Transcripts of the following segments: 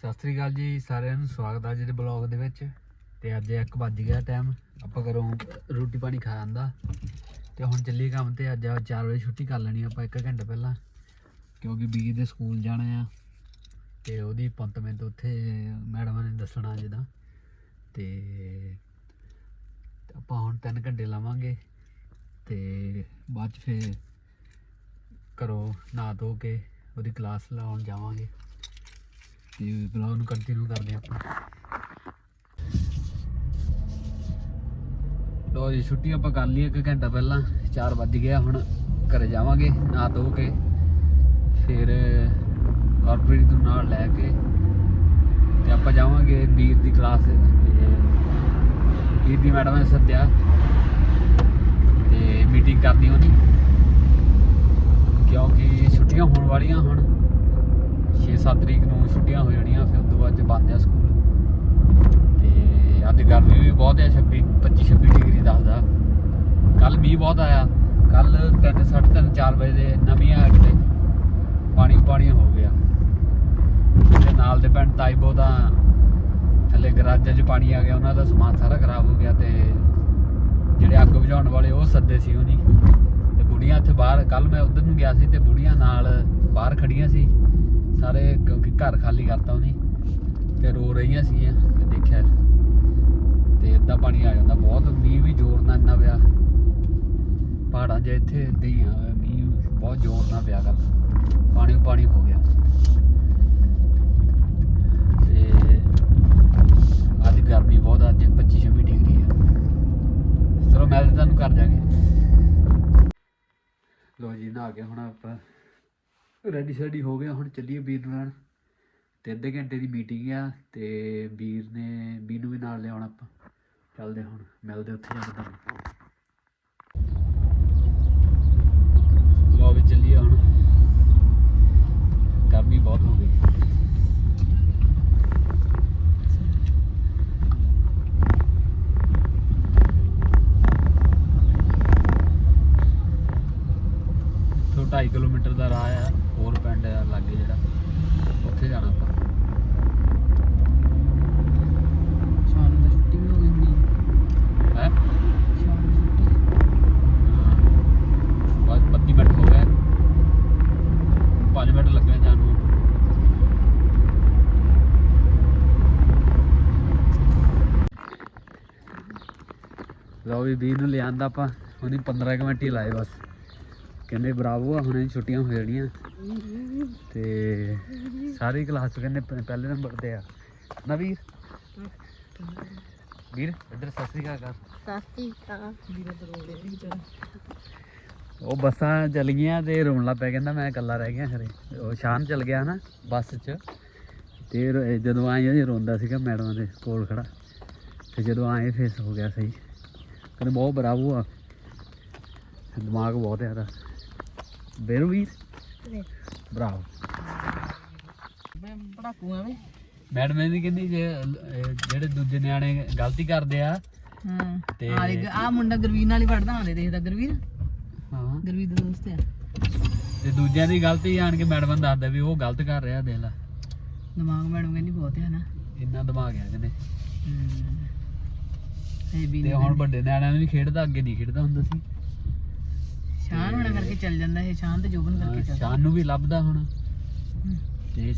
ਸਤਿ ਸ੍ਰੀ ਅਕਾਲ ਜੀ, ਸਾਰਿਆਂ ਨੂੰ ਸਵਾਗਤ ਹੈ ਜਿਹੜੇ ਦੇ ਬਲੌਗ ਦੇ ਵਿੱਚ। ਤੇ ਅੱਜ 1 ਵੱਜ ਗਿਆ ਟਾਈਮ ਆਪਾਂ ਘਰੋਂ ਰੋਟੀ ਪਾਣੀ ਖਾ ਆਂਦਾ। ਤੇ ਹੁਣ ਚੱਲੀਏ ਕੰਮ ਤੇ, ਅੱਜ 4 ਵਜੇ ਛੁੱਟੀ ਕਰ ਲੈਣੀ ਆਪਾਂ 1 ਘੰਟਾ ਪਹਿਲਾਂ, ਕਿਉਂਕਿ ਬੀਜੀ ਦੇ ਸਕੂਲ ਜਾਣਾ ਆ। ਤੇ ਉਹਦੀ appointment ਉੱਥੇ ਮੈਡਮਾਂ ਨੇ ਦੱਸਣਾ ਜਿੱਦਾਂ ਤੇ ਤੇ ਆਪਾਂ ਹੁਣ 3 ਘੰਟੇ ਲਾਵਾਂਗੇ। ਤੇ ਬਾਅਦ ਚ ਫੇਰ ਘਰੋਂ ਨਹਾ ਧੋ ਕੇ ਉਹਦੀ ਕਲਾਸ ਲਾਉਣ ਜਾਵਾਂਗੇ। ਤੇ ਬਲੌਗ ਨੂੰ ਕੰਟੀਨਿਊ ਕਰਦੇ ਆਪਾਂ। ਲੋ ਜੀ, ਛੁੱਟੀ ਆਪਾਂ ਕਰ ਲਈ ਇੱਕ ਘੰਟਾ ਪਹਿਲਾਂ 4 ਵੱਜ ਗਿਆ ਹੁਣ, ਘਰੇ ਜਾਵਾਂਗੇ ਨਾ ਧੋ ਕੇ, ਫਿਰ ਕਾਰਪੋਰੇਟ ਤੋਂ ਨਾਲ ਲੈ ਕੇ ਤੇ ਆਪਾਂ ਜਾਵਾਂਗੇ ਵੀਰ ਦੀ ਕਲਾਸ ਵੀਰ ਦੀ ਮੈਡਮ ਨੇ ਸੱਦਿਆ ਤੇ ਮੀਟਿੰਗ ਕਰਨੀ ਹੋਣੀ। ਕਿਉਂਕਿ ਛੁੱਟੀਆਂ ਹੋਣ ਵਾਲੀਆਂ ਹੁਣ। 6-7 ਤਰੀਕ ਨੂੰ ਛੁੱਟੀਆਂ ਹੋ ਜਾਣੀਆਂ, ਫਿਰ ਉਸ ਤੋਂ ਬਾਅਦ ਚ ਬੰਦ ਆ ਸਕੂਲ। ਤੇ ਅੱਜ ਗਰਮੀ ਵੀ ਬਹੁਤ ਹੈ 26 25 26 ਡਿਗਰੀ ਦੱਸਦਾ। ਕੱਲ ਮੀਂਹ ਬਹੁਤ ਆਇਆ। ਕੱਲ 3:30 4 ਵਜੇ ਦੇ ਨਵੀਂ ਆ ਕਿਤੇ ਪਾਣੀ ਪਾਣੀ ਹੋ ਗਿਆ। ਤੇ ਨਾਲ ਦੇ ਪਿੰਡ ਤਾਈਬੋ ਦਾ ਥੱਲੇ ਗਰਾਜਾਂ 'ਚ ਪਾਣੀ ਆ ਗਿਆ, ਉਹਨਾਂ ਦਾ ਸਮਾਨ ਸਾਰਾ ਖਰਾਬ ਹੋ ਗਿਆ ਤੇ ਜਿਹੜੇ ਅੱਗ ਬੁਝਾਉਣ ਵਾਲੇ ਉਹ ਸੱਦੇ ਸੀ ਉਹਨੀ। ਤੇ ਬੁੜੀਆਂ ਇੱਥੇ ਬਾਹਰ ਕੱਲ ਮੈਂ ਉਧਰ ਨੂੰ ਗਿਆ ਸੀ ਤੇ ਬੁੜੀਆਂ ਨਾਲ ਬਾਹਰ ਖੜੀਆਂ ਸੀ। ਸਾਰੇ ਕਿਉਂਕਿ ਘਰ ਖਾਲੀ ਕਰਤਾ ਉਹਨੇ। ਤੇ ਰੋ ਰਹੀਆਂ ਸੀਗੀਆਂ, ਮੈਂ ਦੇਖਿਆ। ਤੇ ਇਦਾਂ ਪਾਣੀ ਆ ਜਾਂਦਾ, ਬਹੁਤ ਮੀਂਹ ਵੀ ਜ਼ੋਰ ਨਾਲ ਇੰਨਾ ਪਿਆ। ਪਹਾੜਾਂ 'ਚ ਇੱਥੇ ਏਦਾਂ ਹੀ ਆ, ਮੀਂਹ ਬਹੁਤ ਜ਼ੋਰ ਨਾਲ ਪਿਆ ਕਰ ਪਾਣੀ ਪਾਣੀ ਹੋ ਗਿਆ। ਤੇ ਅੱਜ ਗਰਮੀ ਬਹੁਤ ਅੱਜ 25 26 ਡਿਗਰੀ ਹੈ ਚਲੋ, ਮੈਂ ਤਾਂ ਤੁਹਾਨੂੰ ਘਰ ਜਾ ਲੋ ਜੀ, ਨਹਾ ਕੇ ਹੁਣ ਆਪਾਂ ਰੈਡੀ ਸੈਡੀ ਹੋ ਗਿਆ ਹੁਣ ਚੱਲੀਏ ਵੀਰ ਨਾਲ। ਤੇ ਅੱਧੇ ਘੰਟੇ ਦੀ ਮੀਟਿੰਗ ਆ, ਤੇ ਵੀਰ ਨੇ, ਵੀਰ ਨੂੰ ਵੀ ਨਾਲ ਲਿਆਉਣਾ ਆਪਾਂ। ਚੱਲਦੇ ਹੁਣ, ਮਿਲਦੇ ਉੱਥੇ ਜਾ ਕੇ ਤੁਹਾਨੂੰ ਲੋ ਵੀ ਚੱਲੀਏ ਹੁਣ ਗਰਮੀ ਬਹੁਤ ਹੋ ਗਈ ਤੋਂ 2.5 ਕਿਲੋਮੀਟਰ ਦਾ ਰਾਹ ਆ ਹੋਰ ਪਿੰਡ ਆ ਲਾਗੇ ਜਿਹੜਾ ਉੱਥੇ ਜਾਣਾ ਆਪਾਂ ਸ਼ਾਮ ਨੂੰ ਤਾਂ ਛੁੱਟੀ ਵੀ ਹੋ ਗਈ ਹੋਣੀ ਹੈ ਸ਼ਾਮ ਨੂੰ ਛੁੱਟੀ ਬਸ 32 ਮਿੰਟ ਹੋ ਗਏ 5 ਮਿੰਟ ਲੱਗਣੇ ਜਾਣ ਨੂੰ ਲਓ ਵੀ ਵੀਰ ਨੂੰ ਲਿਆਂਦਾ ਆਪਾਂ ਉਹਨੇ 15 ਕੁ ਮਿੰਟ ਹੀ ਲਾਏ ਬਸ। ਕਹਿੰਦੇ ਬਰਾਵੋ ਆ ਹੁਣੇ ਛੁੱਟੀਆਂ ਹੋ ਜਾਣੀਆਂ। ਤੇ ਸਾਰੀ ਕਲਾਸ ਕਹਿੰਦੇ ਪਹਿਲੇ ਨੰਬਰ ਤੇ ਆ। ਨਾ ਵੀਰ? ਵੀਰ ਇੱਧਰ ਸਤਿ ਸ੍ਰੀ ਅਕਾਲ ਕਰ। ਸਾਸੀ ਕਾ ਵੀਰੇ ਤਾਂ ਰੋੜੇ ਵੀ ਵਿਚਾਰਾ ਉਹ ਬੱਸਾਂ ਚੱਲ ਗਈਆਂ ਤੇ ਰੋਣ ਲੱਗ ਪਿਆ ਕਹਿੰਦਾ ਮੈਂ ਇਕੱਲਾ ਰਹਿ ਗਿਆ ਖਰੇ ਉਹ ਸ਼ਾਨ ਚੱਲ ਗਿਆ ਨਾ ਬੱਸ 'ਚ। ਤੇ ਜਦੋਂ ਆਏ ਰੋਂਦਾ ਸੀਗਾ ਮੈਡਮ ਦੇ ਕੋਲ ਖੜਾ। ਤੇ ਜਦੋਂ ਆਏ ਫੇਸ ਹੋ ਗਿਆ ਸਹੀ। ਕਹਿੰਦੇ ਬਹੁਤ ਬਰਾਵੋ ਆ। ਦਿਮਾਗ ਬਹੁਤ ਹੈ ਇਹਦਾ ਬੇਰੂ ਵੀਰ ਬਰਾਵੋ ਮੈਂ ਪੜਾਕੂ ਆ ਵੇ ਮੈਡਮ ਕਹਿੰਦੀ ਜੇ ਜਿਹੜੇ ਦੂਜੇ ਨਿਆਣੇ ਗਲਤੀ ਕਰਦੇ ਆ ਹਾਂ। ਤੇ- ਆ ਦੇਖ ਆ ਮੁੰਡਾ ਗੁਰਵੀਰ ਨਾਲ ਹੀ ਪੜਦਾ ਆਂਦੇ ਦੇਖਦਾ ਗੁਰਵੀਰ। ਹਾਂ। ਗੁਰਵੀਰ ਦਾ ਦੋਸਤ ਆ। ਤੇ ਦੂਜਿਆਂ ਦੀ ਗਲਤੀ ਆਣ ਕੇ ਮੈਡਮ ਨੂੰ ਦੱਸਦਾ ਵੀ ਉਹ ਗਲਤ ਕਰ ਰਿਹਾ ਦੇਖ ਲੈ। ਦਿਮਾਗ ਮੈਡਮ ਕਹਿੰਦੀ ਬਹੁਤ ਹੈ ਨਾ। ਇੰਨਾ ਦਿਮਾਗ ਹੈ ਕਹਿੰਦੇ ਇਹ ਵੀ ਤੇ ਹੁਣ ਵੱਡੇ ਨਿਆਣਿਆਂ ਨੂੰ ਵੀ ਖੇਡਦਾ ਅੱਗੇ ਨਹੀਂ ਖੇਡਦਾ ਹੁੰਦਾ ਸੀ। ਸ਼ਾਨ ਹੋਣਾ ਕਰਕੇ ਚੱਲ ਜਾਂਦਾ ਇਹ ਸ਼ਾਨ ਤੇ ਜੋਬਨ ਕਰਕੇ ਹਾਂ, ਚੱਲਦਾ। ਸ਼ਾਨ ਨੂੰ ਵੀ ਲੱਭਦਾ ਹੁਣ। ਤੇ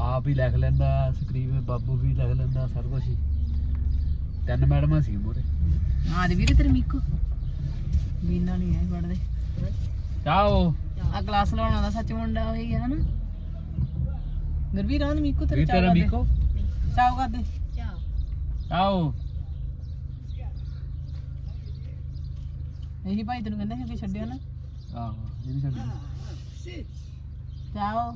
ਆਪ ਹੀ ਲਿਖ ਲੈਂਦਾ ਸਕਰੀਨ ਬਾਬੂ ਵੀ ਲਿਖ ਲੈਂਦਾ ਸਾਰਾ ਕੁਝ ਹੀ। ਤਿੰਨ ਮੈਡਮਾਂ ਸੀ ਮੋਰੇ ਆ ਦੇ ਵੀਰੇ ਤੇਰੇ ਮੀਕੋ। ਵੀਰ ਨਾਲ ਹੀ ਆਏ ਪੜਦੇ ਚਾਓ ਆ ਕਲਾਸ ਲਾਉਣਾ ਦਾ ਸੱਚ ਮੁੰਡਾ ਉਹੀ ਹੈ ਨਾ। ਗੁਰਵੀਰ ਆਨ ਮੀਕੋ ਤੇਰੇ ਵੀ ਤੇਰਾ ਮੀਕੋ? ਚਾਹ ਕਰ ਦੇ ਚਾਓ ਇਹੀ ਭਾਈ ਤੈਨੂੰ ਕਹਿੰਦਾ ਸੀ ਕਿ ਛੱਡਿਓ ਨਾ। ਆਹੋ ਇਹ ਵੀ ਛੱਡ ਚਾਓ।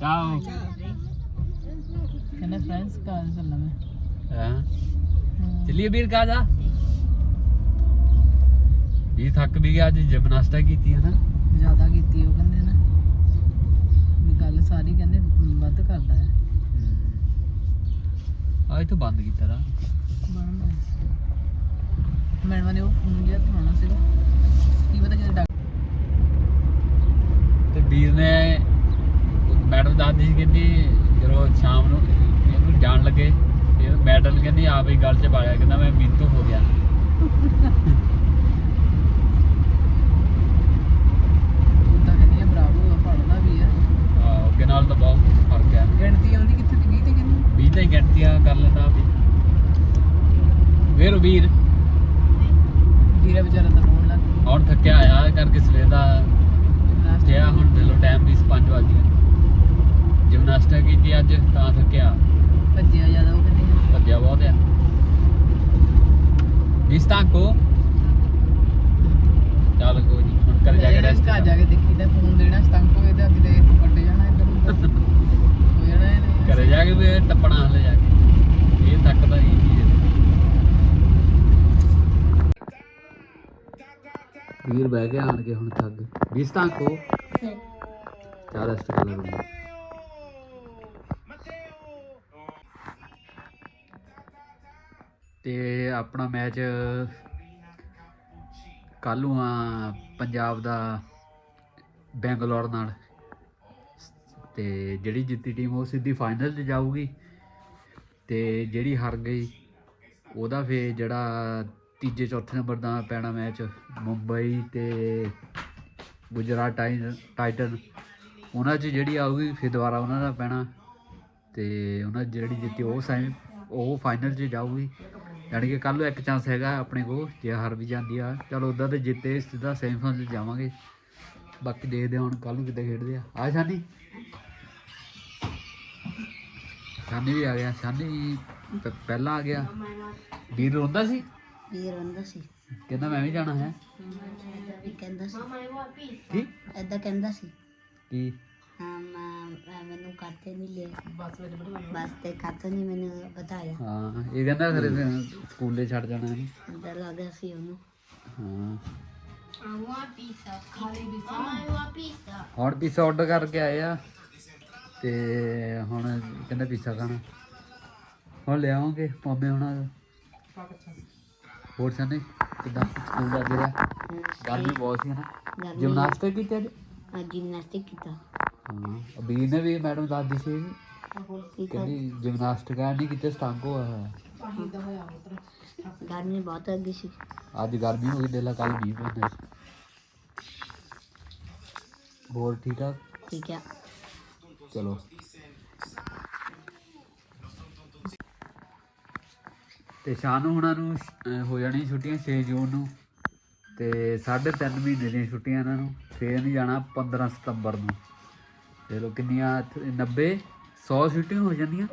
ਚਾਓ। ਕਹਿੰਦਾ ਫਰੈਂਡਸ ਕਾ ਚੱਲਣਾ ਮੈਂ। ਹਾਂ। ਚੱਲੀਏ ਵੀਰ ਕਾ ਜਾ। ਵੀ ਥੱਕ ਵੀ ਗਿਆ ਅੱਜ ਜਿਮਨਾਸਟਿਕ ਕੀਤੀ ਹੈ ਨਾ। ਜ਼ਿਆਦਾ ਕੀਤੀ ਉਹ ਕਹਿੰਦੇ ਨਾ। ਵੀ ਗੱਲ ਸਾਰੀ ਕਹਿੰਦੇ ਵੱਧ ਕਰਦਾ ਹੈ। ਅੱਜ ਤੋਂ ਬੰਦ ਕੀਤਾ ਨਾ। ਮੈਡਮ ਨੇ ਉਹ ਫੋਨ ਜਿਹਾ ਧਵਾਉਣਾ ਸੀਗਾ। ਕੀ ਪਤਾ ਕਿਤੇ ਤੇ ਵੀਰ ਨੇ ਮੈਡਮ ਦੱਸਦੀ ਸੀ ਕਹਿੰਦੀ, ਜਦੋਂ ਸ਼ਾਮ ਨੂੰ ਇਹਨੂੰ ਜਾਣ ਲੱਗੇ, ਫਿਰ ਮੈਡਮ ਕਹਿੰਦੀ, ਆਪ ਹੀ ਗੱਲ 'ਚ ਪਾਇਆ ਕਹਿੰਦਾ ਮੈਂ ਮਿੰਤੂ ਹੋ ਗਿਆ ਉਦਾਂ ਕਹਿੰਦੀ ਆ ਬਰਾਵੋ ਆ ਪੜਦਾ ਵੀ ਆ ਆਹ, ਅੱਗੇ ਨਾਲ ਤਾਂ ਬਹੁਤ ਫ਼ਰਕ ਹੈ ਗਿਣਤੀ ਆਉਂਦੀ ਕਿੱਥੇ ਤੇ 20 ਤੇ ਕਹਿੰਦੀ 20 ਤਾਂ ਹੀ ਗਿਣਤੀਆਂ ਕਰ ਲੈਂਦਾ ਵੀ ਵੀਰ ਵੀਰ ਵੀਰਾ ਵਿਚਾਰਾ ਤਾਂ ਰੋਣ ਲੱਗ ਗਿਆ ਹੁਣ ਥੱਕਿਆ ਆਇਆ ਇਹ ਕਰਕੇ ਸਵੇਰ ਦਾ ਥਿਆ ਹੁਣ ਦੇ ਲੋ ਟਾਈਮ ਵੀ 5 ਵਜ ਗਏ ਜਿਮਨਾਸਟਿਕ ਕੀਤੀ ਅੱਜ ਤਾਂ ਥੱਕਿਆ। ਭੱਜਿਆ ਜ਼ਿਆਦਾ ਉਹ ਕਹਿੰਦੀ ਭੱਜਿਆ ਬਹੁਤ ਆ। ਇਸ ਤਾਂ ਕੋ। ਚੱਲ ਕੋਈ ਨਹੀਂ ਹੁਣ ਕਰ ਜਾ ਕੇ ਰੈਸਟ ਘਰ ਜਾ ਕੇ ਦੇਖੀ ਤਾਂ ਫੋਨ ਦੇਣਾ ਸਤੰਕ ਹੋਏ ਤੇ ਅੱਗੇ ਦੇ ਕੱਟ ਜਾਣਾ ਇੱਧਰ ਉੱਧਰ ਹੋ ਜਾਣਾ ਇਹਨੇ ਘਰੇ ਜਾ ਕੇ ਵੀ ਟੱਪਣਾ ਹਲੇ ਜਾ ਕੇ। ਇਹ ਤੱਕ ਤਾਂ ਨਹੀਂ ਜੀ ਵੀਰ ਬਹਿ ਗਿਆ ਆਣ ਕੇ ਹੁਣ ਥੱਕ। ਵੀਸ ਤਾਂ ਕੋ ਚਾਹ ਰੈਸਟ ਕਰ ਲਵਾਂਗੇ ਤੇ। ਆਪਣਾ ਮੈਚ ਕੱਲ ਨੂੰ ਆ ਪੰਜਾਬ ਦਾ ਬੈਂਗਲੌਰ ਨਾਲ। ਤੇ ਜਿਹੜੀ ਜਿੱਤੀ ਟੀਮ ਉਹ ਸਿੱਧੀ ਫਾਈਨਲ 'ਚ ਜਾਊਗੀ। ਤੇ ਜਿਹੜੀ ਹਾਰ ਗਈ ਉਹਦਾ ਫੇ ਜਿਹੜਾ ਤੀਜੇ ਚੌਥੇ ਨੰਬਰ ਦਾ ਪੈਣਾ ਮੈਚ। ਮੁੰਬਈ ਤੇ ਗੁਜਰਾਤ ਟਾਈਨ ਟਾਈਟਨ। ਉਹਨਾਂ 'ਚ ਜਿਹੜੀ ਆਊਗੀ ਫਿਰ ਦੁਬਾਰਾ ਉਹਨਾਂ ਦਾ ਪੈਣਾ। ਤੇ ਉਹਨਾਂ 'ਚ ਜਿਹੜੀ ਜਿੱਤੀ ਉਹ ਸੈਮੀ, ਉਹ ਫਾਈਨਲ 'ਚ ਜਾਊਗੀ। ਯਾਨੀ ਕਿ ਕੱਲ ਨੂੰ ਇੱਕ ਚਾਂਸ ਹੈਗਾ ਆਪਣੇ ਕੋਲ, ਜੇ ਹਾਰ ਵੀ ਜਾਂਦੀ ਆ। ਚਲੋ ਉਦਾਂ ਤੇ ਜਿੱਤੇ ਸਿੱਧਾ ਸੈਮੀਫਾਈਨਲ 'ਚ ਜਾਵਾਂਗੇ। ਬਾਕੀ ਦੇਖਦੇ ਹਾਂ ਹੁਣ ਕੱਲ ਨੂੰ ਕਿੱਦਾਂ ਖੇਡਦੇ ਆ। ਆ ਸ਼ਾਨੀ? ਸ਼ਾਨੀ ਵੀ ਆ ਗਿਆ। ਸ਼ਾਨੀ ਪਹਿਲਾਂ ਆ ਗਿਆ। ਵੀਰ ਰੋਂਦਾ ਸੀ? ਵੀਰ ਹੁੰਦਾ ਸੀ। ਕਹਿੰਦਾ ਮੈਂ ਵੀ ਜਾਣਾ ਹੈ। ਵੀ ਕਹਿੰਦਾ ਸੀ। ਕੀ? ਐਦਾਂ ਕਹਿੰਦਾ ਸੀ। ਕੀ? ਹਾਂ ਮੈਂ ਮੈਨੂੰ ਖਾਤੇ ਨਹੀਂ ਲਿਆ। ਬੱਸ ਵਿੱਚ ਬਿਠਾ ਬਸ ਤੇ ਖਾਤਾ ਨਹੀਂ ਮੈਨੂੰ ਬਤਾਇਆ ਹਾਂ ਇਹ ਕਹਿੰਦਾ ਫਿਰ ਸਕੂਲੇ ਛੱਡ ਜਾਣਾ ਇਹਨੂੰ ਡਰ ਲੱਗਦਾ ਸੀ ਉਹਨੂੰ। ਹਾਂ। ਖਾਲੀ ਵੀ ਹੁਣ ਪੀਜ਼ਾ ਆਰਡਰ ਕਰਕੇ ਆਏ ਆ। ਤੇ ਹੁਣ ਕਹਿੰਦਾ ਪੀਜ਼ਾ ਖਾਣਾ। ਹੁਣ ਲਿਆਵਾਂਗੇ ਪੰਮੇ ਹੁਣਾਂ। ਦਾ ਹੋਰ ਸਾਨੇ ਕਿਦਾਂ ਸਕੂਲ ਦਾ ਗਿਆ ਗਰਮੀ ਬਹੁਤ ਸੀ ਨਾ ਜਿਮਨਾਸਟਿਕ ਕੀਤੀ ਅੱਜ ਜਿਮਨਾਸਟਿਕ ਕੀਤਾ ਹਾਂ ਅਬੀਰ ਨੇ ਵੀ ਮੈਡਮ ਦੱਸਦੀ ਸੀ ਕੀ ਕਰ ਕਹਿੰਦੀ ਜਿਮਨਾਸਟਿਕ ਆ ਨਹੀਂ ਕਿਤੇ ਸਟੰਗ ਹੋਇਆ ਹੋਇਆ ਪਾਣੀ ਦਾ ਹੋਇਆ ਉਤਰ ਗਰਮੀ ਬਹੁਤ ਲੱਗੀ ਸੀ ਅੱਜ ਗਰਮੀ ਹੋ ਗਈ ਦੇਲਾ ਕੱਲ ਮੀਂਹ ਪੈਂਦਾ ਸੀ ਹੋਰ ਠੀਕ ਠਾਕ ਠੀਕ ਹੈ ਚਲੋ ਤੇ ਸ਼ਾਨੂ ਹੁਣਾਂ ਨੂੰ ਅਹ, ਹੋ ਜਾਣੀ ਛੁੱਟੀਆਂ 6 ਜੂਨ ਨੂੰ ਤੇ ਸਾਢੇ ਤਿੰਨ ਮਹੀਨੇ ਦੀਆਂ ਛੁੱਟੀਆਂ ਇਹਨਾਂ ਨੂੰ ਫੇਰ ਨਹੀਂ ਜਾਣਾ 15 ਸਤੰਬਰ ਨੂੰ। ਚਲੋ ਕਿੰਨੀਆਂ 90 100 ਛੁੱਟੀਆਂ ਹੋ ਜਾਂਦੀਆਂ?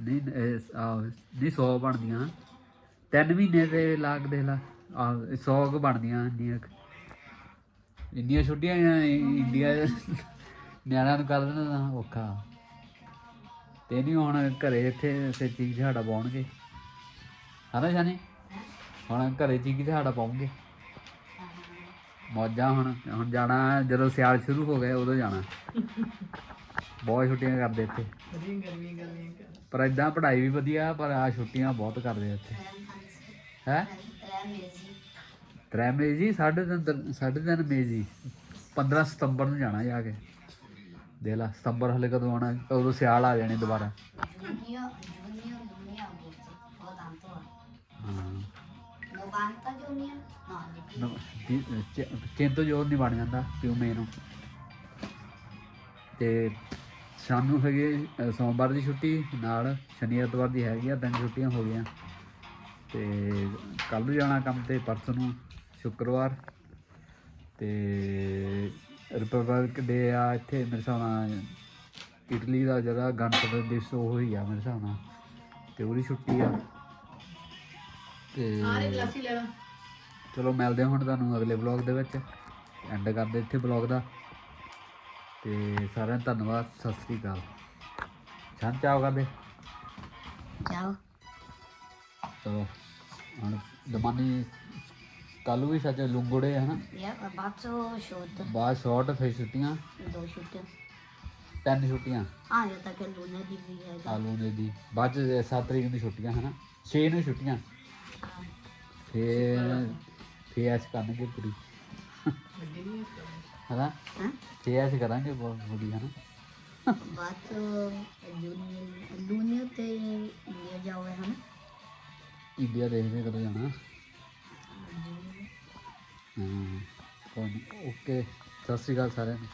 ਨਹੀਂ ਇਹ, ਆਹ, ਨਹੀਂ 100 ਬਣਦੀਆਂ। ਤਿੰਨ ਮਹੀਨੇ ਦੇ ਲਾਗ ਦੇ ਲਾ ਆ 100 ਕੁ ਬਣਦੀਆਂ ਇੰਨੀਆਂ ਕੁ। ਇੰਨੀਆਂ ਛੁੱਟੀਆਂ ਇ- ਇੰਡੀਆ 'ਚ ਨਿਆਣਿਆਂ ਨੂੰ ਕਰ ਦੇਣਾ ਔਖਾ। ਤੇ ਨਹੀਂ ਹੁਣ ਘਰੇ ਇੱਥੇ ਤੇ ਚੀਜ਼ ਦਿਹਾੜਾ ਪਾਉਣਗੇ। ਹਨਾ ਜਾਨੀ ਹੁਣ ਘਰੇ ਚੀਜ਼ ਦਿਹਾੜਾ ਪਾਉਂਗੇ ਮੌਜਾਂ ਹੁਣ ਹੁਣ ਜਾਣਾ ਜਦੋਂ ਸਿਆਲ ਸ਼ੁਰੂ ਹੋ ਗਏ ਉਦੋਂ ਜਾਣਾ। ਬਹੁਤ ਛੁੱਟੀਆਂ ਕਰਦੇ ਇੱਥੇ। ਬੜੀ ਗਰਮੀ ਗਰਮੀ ਪਰ ਇਦਾਂ ਪੜ੍ਹਾਈ ਵੀ ਵਧੀਆ, ਪਰ ਆ ਛੁੱਟੀਆਂ ਬਹੁਤ ਕਰਦੇ ਆ ਇੱਥੇ। ਹੈ? ਤਰੇ ਮੇਜੀ ਸਾਢੇ ਤਿੰਨ ਦਿਨ- ਸਾਢੇ ਤਿੰਨ ਮੇਜੀ 15 ਸਤੰਬਰ ਨੂੰ ਜਾਣਾ ਜਾ ਕੇ। ਦੇਖ ਲਾ ਸਤੰਬਰ ਹਲੇ ਕਦੋਂ ਆਉਣਾ ਉਦੋਂ ਸਿਆਲ ਆ ਜਾਣੇ ਦੁਬਾਰਾ। ਹਾਂ ਨ- ਚਿੰਤ ਜੋਰ ਨਹੀਂ ਬਣ ਜਾਂਦਾ ਪਿਉਮੇ ਨੂੰ ਤੇ ਸਾਨੂੰ ਹੈਗੇ ਅ, ਸੋਮਵਾਰ ਦੀ ਛੁੱਟੀ ਨਾਲ ਸ਼ਨੀ ਐਤਵਾਰ ਦੀ ਹੈਗੀ ਆ ਤਿੰਨ ਛੁੱਟੀਆਂ ਹੋ ਗਈਆਂ। ਤੇ ਕੱਲ ਨੂੰ ਜਾਣਾ ਕੰਮ ਤੇ ਪਰਸੋਂ ਨੂੰ ਸ਼ੁੱਕਰਵਾਰ। ਤੇ ਰਿਪਬਲਿਕ ਡੇ ਆ ਇੱਥੇ ਮੇਰੇ ਹਿਸਾਬ ਨਾਲ ਇਟਲੀ ਦਾ ਜਿਹੜਾ ਗਣਤੰਤਰ ਦਿਵਸ ਉਹ ਹੀ ਆ ਮੇਰੇ ਹਿਸਾਬ ਨਾਲ। ਤੇ ਉਹਦੀ ਛੁੱਟੀ ਆ। ਤੇ ਗਲਾਸੀ ਲੈ ਲਾ ਚਲੋ ਮਿਲਦੇ ਹਾਂ ਹੁਣ ਤੁਹਾਨੂੰ ਅਗਲੇ ਵਲੌਗ ਦੇ ਵਿੱਚ। ਐਂਡ ਕਰਦੇ ਇੱਥੇ ਵਲੌਗ ਦਾ। ਤੇ ਸਾਰਿਆਂ ਦਾ ਧੰਨਵਾਦ ਸਤਿ ਸ੍ਰੀ ਅਕਾਲ। ਛੰਨ ਚਾਓ ਕਰਦੇ। ਜਾਓ ਚਲੋ ਹੁਣ ਦਮਾਨੀ ਕੱਲ ਵੀ ਸੱਚ ਲੁੰਗੜੇ ਹੈ ਨਾ ਯਾ ਬਾਤ ਸੋ ਸ਼ੋਟ। ਬਾਅਦ ਸ਼ਾਰਟ ਫਿਰ ਛੁੱਟੀਆਂ? ਦੋ ਛੁੱਟੀਆਂ। ਤਿੰਨ ਛੁੱਟੀਆਂ? ਆ ਜਾ ਤੱਕ ਲੂਨੇ ਦੀ ਵੀ ਹੈ। ਆਲੂ ਨੇ ਦੀ। ਬਾਅਦ ਚ 7 ਤਰੀਕ ਨੂੰ ਛੁੱਟੀਆਂ ਹੈ ਨਾ 6 ਨੂੰ ਛੁੱਟੀਆਂ? ਫਿਰ ਫਿਰ ਐਸ ਕਰਨਗੇ ਪੂਰੀ ਹਾਂ? ਤੇ ਐਸੇ ਕਰਾਂਗੇ ਬਹੁਤ ਵਧੀਆ ਹਨਾ? ਬਾਅਦ ਚੋਂ ਲੂਨੇ ਤੇ ਇੰਡੀਆ ਜਾਓਗੇ ਹਨ? ਇੰਡੀਆ ਦੇਖਦੇ ਕਦੋਂ ਜਾਣਾ। ਹਾਂ ਕੋਈ ਓਕੇ ਸਤਿ ਸ਼੍ਰੀ ਅਕਾਲ ਸਾਰਿਆਂ ਨੂੰ।